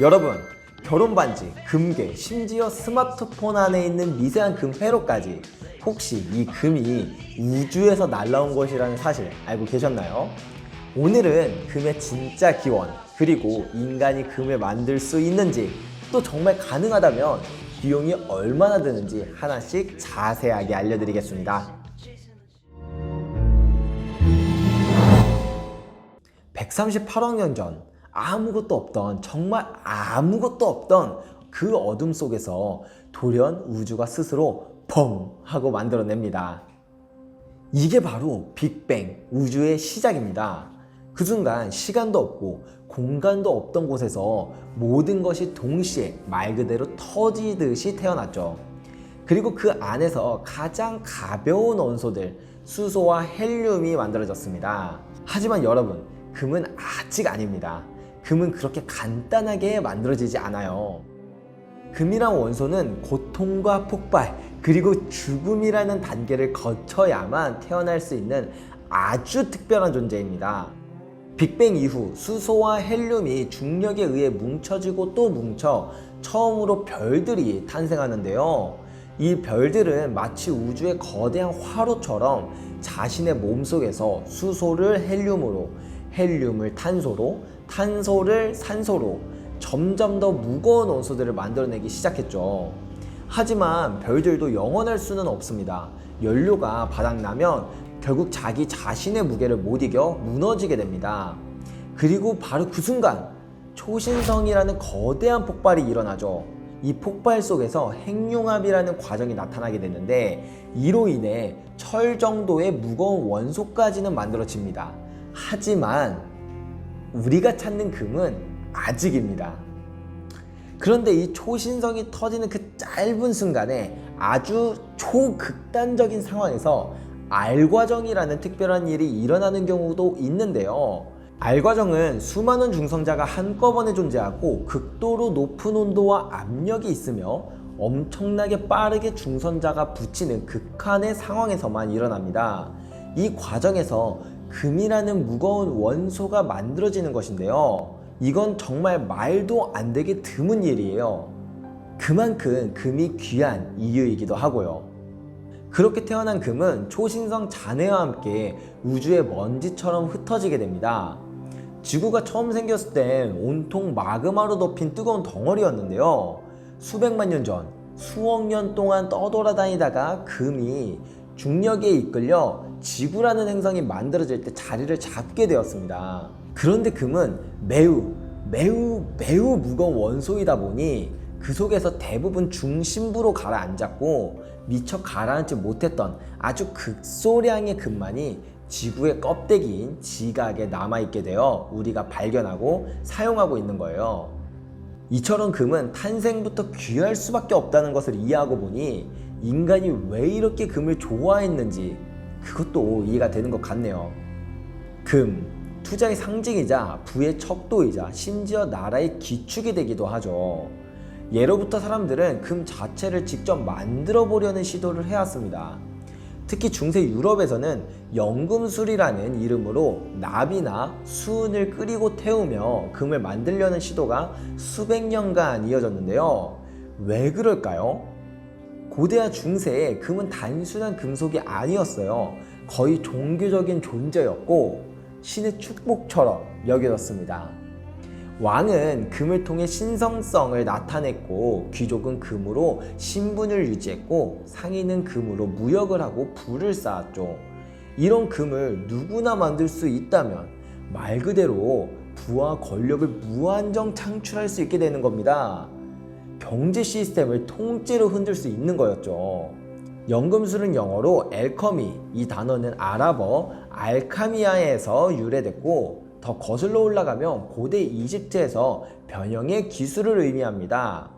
여러분, 결혼 반지, 금괴, 심지어 스마트폰 안에 있는 미세한 금 회로까지 혹시 이 금이 우주에서 날라온 것이라는 사실 알고 계셨나요? 오늘은 금의 진짜 기원, 그리고 인간이 금을 만들 수 있는지, 또 정말 가능하다면 비용이 얼마나 드는지 하나씩 자세하게 알려드리겠습니다. 138억 년 전 아무것도 없던 정말 아무것도 없던 그 어둠 속에서 돌연 우주가 스스로 펑 하고 만들어냅니다. 이게 바로 빅뱅 우주의 시작입니다. 그 순간 시간도 없고 공간도 없던 곳에서 모든 것이 동시에 말 그대로 터지듯이 태어났죠. 그리고 그 안에서 가장 가벼운 원소들 수소와 헬륨이 만들어졌습니다. 하지만 여러분, 금은 아직 아닙니다. 금은 그렇게 간단하게 만들어지지 않아요. 금이란 원소는 고통과 폭발, 그리고 죽음이라는 단계를 거쳐야만 태어날 수 있는 아주 특별한 존재입니다. 빅뱅 이후 수소와 헬륨이 중력에 의해 뭉쳐지고 또 뭉쳐 처음으로 별들이 탄생하는데요. 이 별들은 마치 우주의 거대한 화로처럼 자신의 몸속에서 수소를 헬륨으로, 헬륨을 탄소로, 탄소를 산소로 점점 더 무거운 원소들을 만들어내기 시작했죠. 하지만 별들도 영원할 수는 없습니다. 연료가 바닥나면 결국 자기 자신의 무게를 못 이겨 무너지게 됩니다. 그리고 바로 그 순간 초신성이라는 거대한 폭발이 일어나죠. 이 폭발 속에서 핵융합이라는 과정이 나타나게 되는데 이로 인해 철 정도의 무거운 원소까지는 만들어집니다. 하지만 우리가 찾는 금은 아직입니다. 그런데 이 초신성이 터지는 그 짧은 순간에 아주 초극단적인 상황에서 알과정이라는 특별한 일이 일어나는 경우도 있는데요. 알과정은 수많은 중성자가 한꺼번에 존재하고 극도로 높은 온도와 압력이 있으며 엄청나게 빠르게 중선자가 붙이는 극한의 상황에서만 일어납니다. 이 과정에서 금이라는 무거운 원소가 만들어지는 것인데요. 이건 정말 말도 안 되게 드문 일이에요. 그만큼 금이 귀한 이유이기도 하고요. 그렇게 태어난 금은 초신성 잔해와 함께 우주의 먼지처럼 흩어지게 됩니다. 지구가 처음 생겼을 땐 온통 마그마로 덮인 뜨거운 덩어리였는데요. 수백만 년 전, 수억 년 동안 떠돌아다니다가 금이 중력에 이끌려 지구라는 행성이 만들어질 때 자리를 잡게 되었습니다. 그런데 금은 매우, 매우, 매우 무거운 원소이다 보니 그 속에서 대부분 중심부로 가라앉았고 미처 가라앉지 못했던 아주 극소량의 금만이 지구의 껍데기인 지각에 남아있게 되어 우리가 발견하고 사용하고 있는 거예요. 이처럼 금은 탄생부터 귀할 수밖에 없다는 것을 이해하고 보니 인간이 왜 이렇게 금을 좋아했는지 그것도 이해가 되는 것 같네요. 금, 투자의 상징이자 부의 척도이자 심지어 나라의 기축이 되기도 하죠. 예로부터 사람들은 금 자체를 직접 만들어 보려는 시도를 해왔습니다. 특히 중세 유럽에서는 연금술이라는 이름으로 납이나 수은을 끓이고 태우며 금을 만들려는 시도가 수백 년간 이어졌는데요. 왜 그럴까요? 고대와 중세에 금은 단순한 금속이 아니었어요. 거의 종교적인 존재였고 신의 축복처럼 여겨졌습니다. 왕은 금을 통해 신성성을 나타냈고 귀족은 금으로 신분을 유지했고 상인은 금으로 무역을 하고 부를 쌓았죠. 이런 금을 누구나 만들 수 있다면 말 그대로 부와 권력을 무한정 창출할 수 있게 되는 겁니다. 경제 시스템을 통째로 흔들 수 있는 거였죠. 연금술은 영어로 엘커미, 이 단어는 아랍어 알카미아에서 유래됐고 더 거슬러 올라가면 고대 이집트에서 변형의 기술을 의미합니다.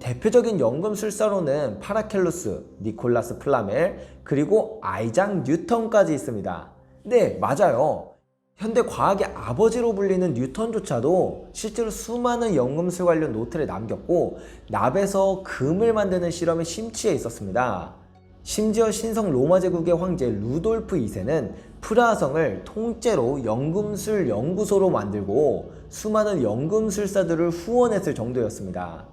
대표적인 연금술사로는 파라켈루스, 니콜라스 플라멜, 그리고 아이작 뉴턴까지 있습니다. 네, 맞아요. 현대 과학의 아버지로 불리는 뉴턴조차도 실제로 수많은 연금술 관련 노트를 남겼고 납에서 금을 만드는 실험에 심취해 있었습니다. 심지어 신성 로마 제국의 황제 루돌프 2세는 프라하성을 통째로 연금술 연구소로 만들고 수많은 연금술사들을 후원했을 정도였습니다.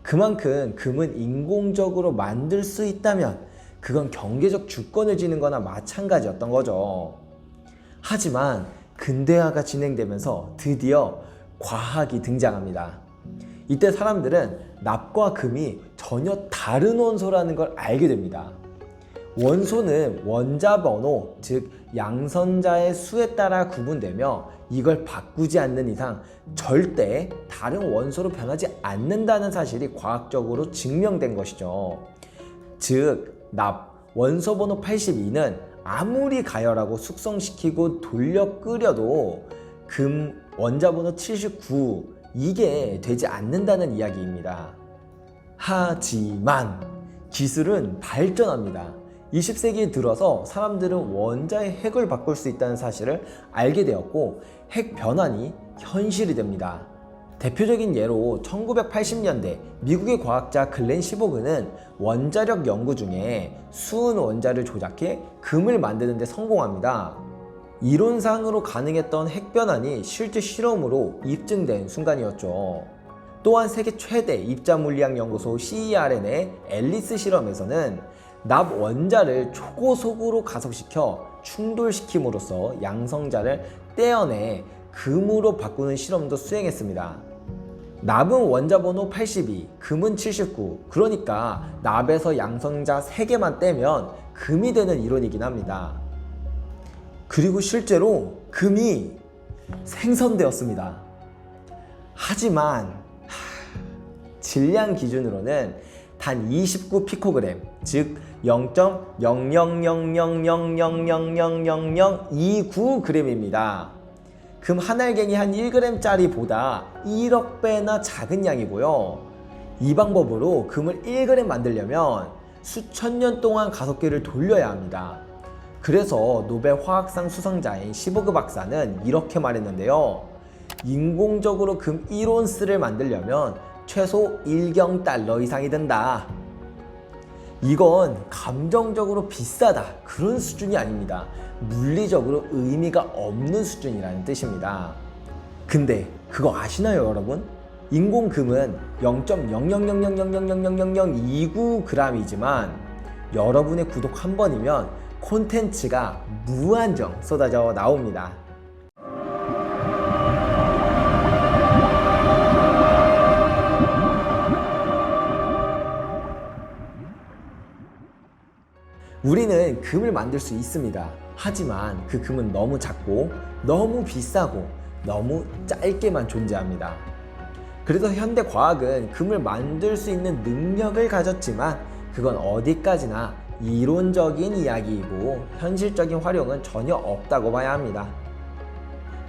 그만큼 금은 인공적으로 만들 수 있다면 그건 경제적 주권을 지는 거나 마찬가지였던 거죠. 하지만 근대화가 진행되면서 드디어 과학이 등장합니다. 이때 사람들은 납과 금이 전혀 다른 원소라는 걸 알게 됩니다. 원소는 원자 번호, 즉 양선자의 수에 따라 구분되며 이걸 바꾸지 않는 이상 절대 다른 원소로 변하지 않는다는 사실이 과학적으로 증명된 것이죠. 즉, 납, 원소 번호 82는 아무리 가열하고 숙성시키고 돌려 끓여도 금 원자 번호 79 이게 되지 않는다는 이야기입니다. 하지만 기술은 발전합니다. 20세기에 들어서 사람들은 원자의 핵을 바꿀 수 있다는 사실을 알게 되었고 핵 변환이 현실이 됩니다. 대표적인 예로 1980년대 미국의 과학자 글렌 시보그는 원자력 연구 중에 수은 원자를 조작해 금을 만드는 데 성공합니다. 이론상으로 가능했던 핵 변환이 실제 실험으로 입증된 순간이었죠. 또한 세계 최대 입자 물리학 연구소 CERN의 앨리스 실험에서는 납 원자를 초고속으로 가속시켜 충돌시킴으로써 양성자를 떼어내 금으로 바꾸는 실험도 수행했습니다. 납은 원자 번호 82, 금은 79. 그러니까 납에서 양성자 3개만 떼면 금이 되는 이론이긴 합니다. 그리고 실제로 금이 생성되었습니다. 하지만 하, 질량 기준으로는 단 29 피코그램, 즉 0.00000000029g입니다. 금 한 알갱이 한 1g짜리보다 1억 배나 작은 양이고요. 이 방법으로 금을 1g 만들려면 수천 년 동안 가속기를 돌려야 합니다. 그래서 노벨 화학상 수상자인 시보그 박사는 이렇게 말했는데요. 인공적으로 금 1온스를 만들려면 최소 1경 달러 이상이 든다. 이건 감정적으로 비싸다 그런 수준이 아닙니다. 물리적으로 의미가 없는 수준이라는 뜻입니다. 근데 그거 아시나요, 여러분? 인공금은 0.00000000029g이지만 여러분의 구독 한 번이면 콘텐츠가 무한정 쏟아져 나옵니다. 우리는 금을 만들 수 있습니다. 하지만 그 금은 너무 작고 너무 비싸고 너무 짧게만 존재합니다. 그래서 현대 과학은 금을 만들 수 있는 능력을 가졌지만 그건 어디까지나 이론적인 이야기이고 현실적인 활용은 전혀 없다고 봐야 합니다.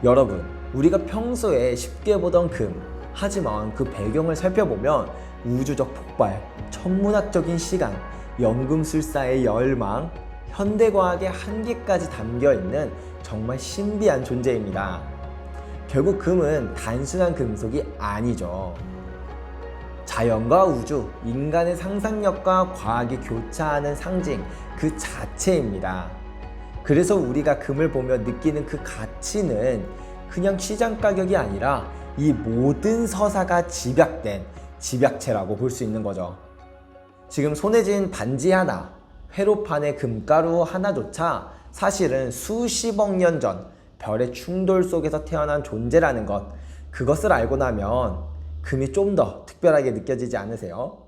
여러분, 우리가 평소에 쉽게 보던 금, 하지만 그 배경을 살펴보면 우주적 폭발, 천문학적인 시간, 연금술사의 열망, 현대과학의 한계까지 담겨 있는 정말 신비한 존재입니다. 결국 금은 단순한 금속이 아니죠. 자연과 우주, 인간의 상상력과 과학이 교차하는 상징 그 자체입니다. 그래서 우리가 금을 보며 느끼는 그 가치는 그냥 시장 가격이 아니라 이 모든 서사가 집약된 집약체라고 볼 수 있는 거죠. 지금 손에 쥔 반지 하나, 회로판의 금가루 하나조차 사실은 수십억 년 전 별의 충돌 속에서 태어난 존재라는 것, 그것을 알고 나면 금이 좀 더 특별하게 느껴지지 않으세요?